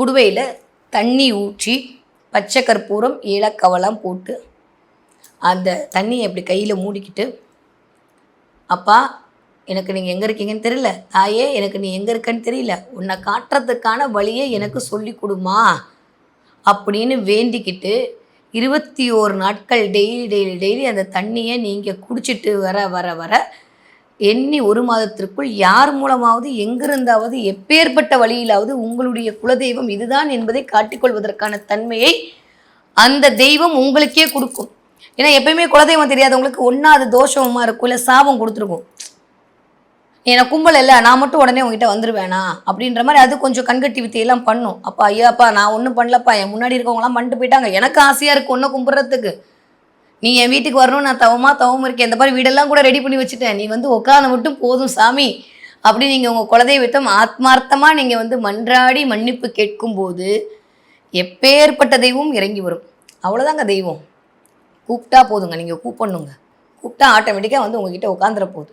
குடுவையில் தண்ணி ஊற்றி பச்சை கற்பூரம் ஏலக்கவலாம் போட்டு அந்த தண்ணியை இப்படி கையில் மூடிக்கிட்டு அப்பா எனக்கு நீங்கள் எங்கே இருக்கீங்கன்னு தெரியல. தாயே எனக்கு நீ எங்கே இருக்கன்னு தெரியல. உன்னை காட்டுறதுக்கான வழியை எனக்கு சொல்லி கொடுமா அப்படின்னு வேண்டிக்கிட்டு இருபத்தி ஓரு நாட்கள் டெய்லி டெய்லி டெய்லி அந்த தண்ணியை நீங்கள் குடிச்சிட்டு வர வர வர எண்ணி ஒரு மாதத்திற்குள் யார் மூலமாவது எங்கிருந்தாவது எப்பேற்பட்ட வழியிலாவது உங்களுடைய குலதெய்வம் இதுதான் என்பதை காட்டிக்கொள்வதற்கான தன்மையை அந்த தெய்வம் உங்களுக்கே கொடுக்கும். ஏன்னா எப்பயுமே குலதெய்வம் தெரியாதவங்களுக்கு ஒன்றா அது தோஷமாக இருக்கும் இல்லை சாபம் கொடுத்துருக்கும். ஏன்னா கும்பல் இல்லை நான் மட்டும் உடனே உங்ககிட்ட வந்துடுவேனா அப்படின்ற மாதிரி அது கொஞ்சம் கண்கட்டி வித்தையெல்லாம் பண்ணும். அப்பா ஐயாப்பா நான் ஒன்றும் பண்ணலப்பா என் முன்னாடி இருக்கவங்களாம் பண்ணிட்டு போயிட்டாங்க. எனக்கு ஆசையாக இருக்கும் ஒன்றை கும்பிட்றதுக்கு. நீ என் வீட்டுக்கு வரணும் நான் தவமா தவம் இருக்கேன். இந்த மாதிரி வீடெல்லாம் கூட ரெடி பண்ணி வச்சுட்டேன். நீ வந்து உட்காந்து மட்டும் போதும் சாமி. அப்படி நீங்கள் உங்கள் குலதெய்வத்தம் ஆத்மார்த்தமாக நீங்கள் வந்து மன்றாடி மன்னிப்பு கேட்கும்போது எப்பேற்பட்ட தெய்வம் இறங்கி வரும். அவ்வளோதாங்க தெய்வம். கூப்பிட்டா போதுங்க. நீங்கள் கூப்பிடணுங்க. கூப்பிட்டா ஆட்டோமேட்டிக்காக வந்து உங்ககிட்ட உட்காந்துற போகுது